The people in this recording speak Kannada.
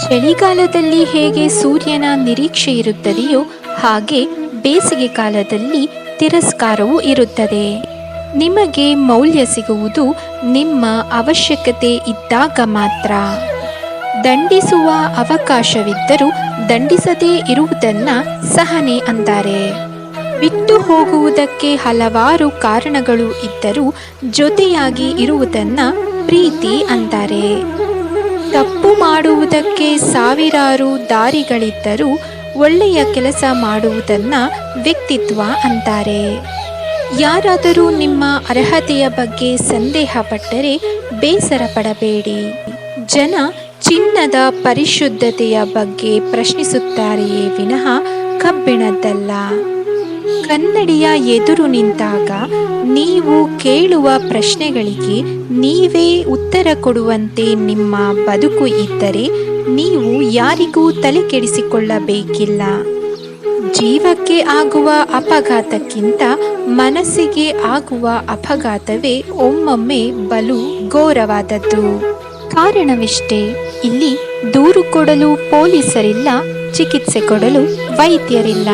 ಚಳಿಗಾಲದಲ್ಲಿ ಹೇಗೆ ಸೂರ್ಯನ ನಿರೀಕ್ಷೆ ಇರುತ್ತದೆಯೋ ಹಾಗೆ ಬೇಸಿಗೆ ಕಾಲದಲ್ಲಿ ತಿರಸ್ಕಾರವೂ ಇರುತ್ತದೆ. ನಿಮಗೆ ಮೌಲ್ಯ ಸಿಗುವುದು ನಿಮ್ಮ ಅವಶ್ಯಕತೆ ಇದ್ದಾಗ ಮಾತ್ರ. ದಂಡಿಸುವ ಅವಕಾಶವಿದ್ದರೂ ದಂಡಿಸದೇ ಇರುವುದನ್ನ ಸಹನೆ ಅಂತಾರೆ. ಬಿಟ್ಟು ಹೋಗುವುದಕ್ಕೆ ಹಲವಾರು ಕಾರಣಗಳು ಇದ್ದರೂ ಜೊತೆಯಾಗಿ ಇರುವುದನ್ನ ಪ್ರೀತಿ ಅಂತಾರೆ. ತಪ್ಪು ಮಾಡುವುದಕ್ಕೆ ಸಾವಿರಾರು ದಾರಿಗಳಿದ್ದರೂ ಒಳ್ಳೆಯ ಕೆಲಸ ಮಾಡುವುದನ್ನ ವ್ಯಕ್ತಿತ್ವ ಅಂತಾರೆ. ಯಾರಾದರೂ ನಿಮ್ಮ ಅರ್ಹತೆಯ ಬಗ್ಗೆ ಸಂದೇಹ ಪಟ್ಟರೆ ಬೇಸರ ಪಡಬೇಡಿ. ಜನ ಚಿನ್ನದ ಪರಿಶುದ್ಧತೆಯ ಬಗ್ಗೆ ಪ್ರಶ್ನಿಸುತ್ತಾರೆಯೇ ವಿನಃ ಕಬ್ಬಿಣದ್ದಲ್ಲ. ಕನ್ನಡಿಯ ಎದುರು ನಿಂತಾಗ ನೀವು ಕೇಳುವ ಪ್ರಶ್ನೆಗಳಿಗೆ ನೀವೇ ಉತ್ತರ ಕೊಡುವಂತೆ ನಿಮ್ಮ ಬದುಕು ಇದ್ದರೆ ನೀವು ಯಾರಿಗೂ ತಲೆ ಕೆಡಿಸಿಕೊಳ್ಳಬೇಕಿಲ್ಲ. ಜೀವಕ್ಕೆ ಆಗುವ ಅಪಘಾತಕ್ಕಿಂತ ಮನಸ್ಸಿಗೆ ಆಗುವ ಅಪಘಾತವೇ ಒಮ್ಮೊಮ್ಮೆ ಬಲು ಘೋರವಾದದ್ದು. ಕಾರಣವಿಷ್ಟೇ, ಇಲ್ಲಿ ದೂರು ಕೊಡಲು ಪೊಲೀಸರಿಲ್ಲ, ಚಿಕಿತ್ಸೆ ಕೊಡಲು ವೈದ್ಯರಿಲ್ಲ.